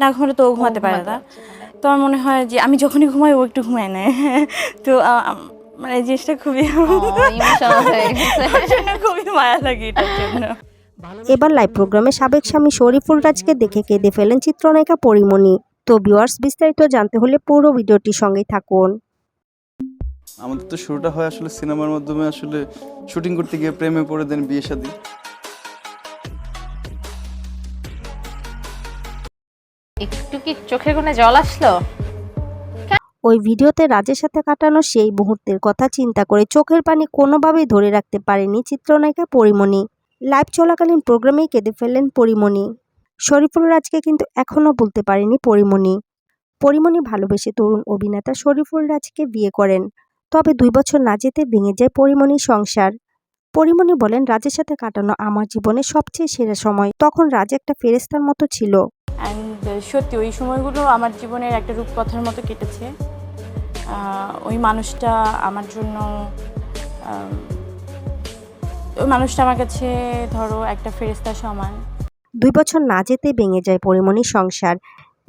না ঘুমালে তো ও ঘুমাতে পারে না। তো আমার মনে হয় যে আমি যখনই ঘুমাই ও একটু ঘুমায় নেয় তো মানে এই জিনিসটা খুবই খুবই মায়া লাগে এটার জন্য। এবার লাইভ প্রোগ্রামে সাবেক স্বামী শরীফুল রাজকে দেখে কেঁদে ফেলেন চিত্রনায়িকা পরিমণি। তো ভিউয়ার্স বিস্তারিত জানতে হলে পুরো ভিডিওটির সঙ্গেই থাকুন। আমাদের তো শুরুটা হয় আসলে সিনেমার মাধ্যমে আসলে শুটিং করতে গিয়ে প্রেমে পড়ে দেন বিয়ে শাদী একটু কি চোখের কোণে জল আসলো? ওই ভিডিওতে রাজের সাথে কাটানো সেই মুহূর্তের কথা চিন্তা করে চোখের পানি কোনোভাবেই ধরে রাখতে পারেনি চিত্রনায়িকা পরিমণি। লাইভ চলাকালীন প্রোগ্রামেই কেঁদে ফেললেন পরিমণি। শরীফুল রাজকে কিন্তু এখনও বলতে পারেনি পরিমণি। পরিমণি ভালোবেসে তরুণ অভিনেতা শরীফুল রাজকে বিয়ে করেন। তবে দুই বছর না যেতে ভেঙে যায় পরিমণির সংসার। পরিমণি বলেন, রাজের সাথে কাটানো আমার জীবনে সবচেয়ে সেরা সময়। তখন রাজ একটা ফেরেস্তার মতো ছিল। অ্যান্ড সত্যি, ওই সময়গুলো আমার জীবনের একটা রূপকথার মতো কেটেছে। ওই মানুষটা আমার জন্য ওই মানুষটা আমার কাছে ধরো একটা ফেরেস্তা সমান। দুই বছর না যেতে ভেঙে যায় পরিমণির সংসার।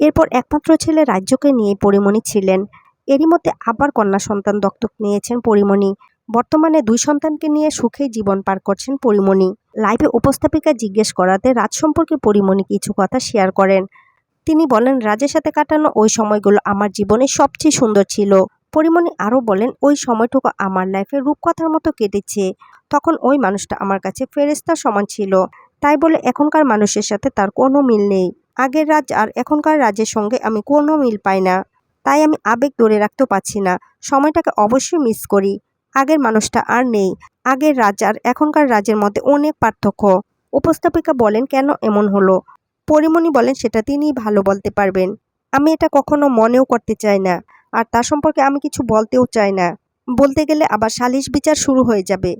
এরপর একমাত্র ছেলে রাজ্যকে নিয়ে পরিমণি ছিলেন। এরই মধ্যে আবার কন্যা সন্তান দত্তক নিয়েছেন পরিমণি। বর্তমানে দুই সন্তানকে নিয়ে সুখে জীবন পার করছেন পরিমণি। লাইভে উপস্থাপিকা জিজ্ঞেস করাতে রাজ সম্পর্কে পরিমণি কিছু কথা শেয়ার করেন। তিনি বলেন, রাজের সাথে কাটানো ওই সময়গুলো আমার জীবনে সবচেয়ে সুন্দর ছিল। পরিমণি আরও বলেন, ওই সময়টুকু আমার লাইফে রূপকথার মতো কেটেছে। তখন ওই মানুষটা আমার কাছে ফেরেস্তার সমান ছিল। তাই বলে এখনকার মানুষের সাথে তার কোনো মিল নেই। আগের রাজ আর এখনকার রাজের সঙ্গে আমি কোনো মিল পাই না। তাই আমি আবেগ ধরে রাখতে পারছি না। সময়টাকে অবশ্যই মিস করি। আগের মানুষটা আর নেই। আগের রাজ আর এখনকার রাজের মধ্যে অনেক পার্থক্য। উপস্থাপিকা বলেন, কেন এমন হলো? পরিমণি বলেন, সেটা তিনিই ভালো বলতে পারবেন। আমি এটা কখনো মনেও করতে চাই না, আর তার সম্পর্কে আমি কিছু বলতেও চাই না। বলতে গেলে আবার সালিশ বিচার শুরু হয়ে যাবে।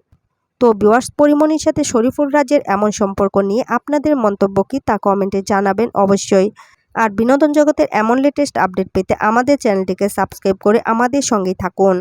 তো বিওয়ার্স পরিমণির সাথে শরীফুল রাজের এমন সম্পর্ক নিয়ে আপনাদের মন্তব্য কি তা কমেন্টে জানাবেন অবশ্যই। আর বিনোদন জগতের এমন লেটেস্ট আপডেট পেতে আমাদের চ্যানেলটিকে সাবস্ক্রাইব করে আমাদের সঙ্গেই থাকুন।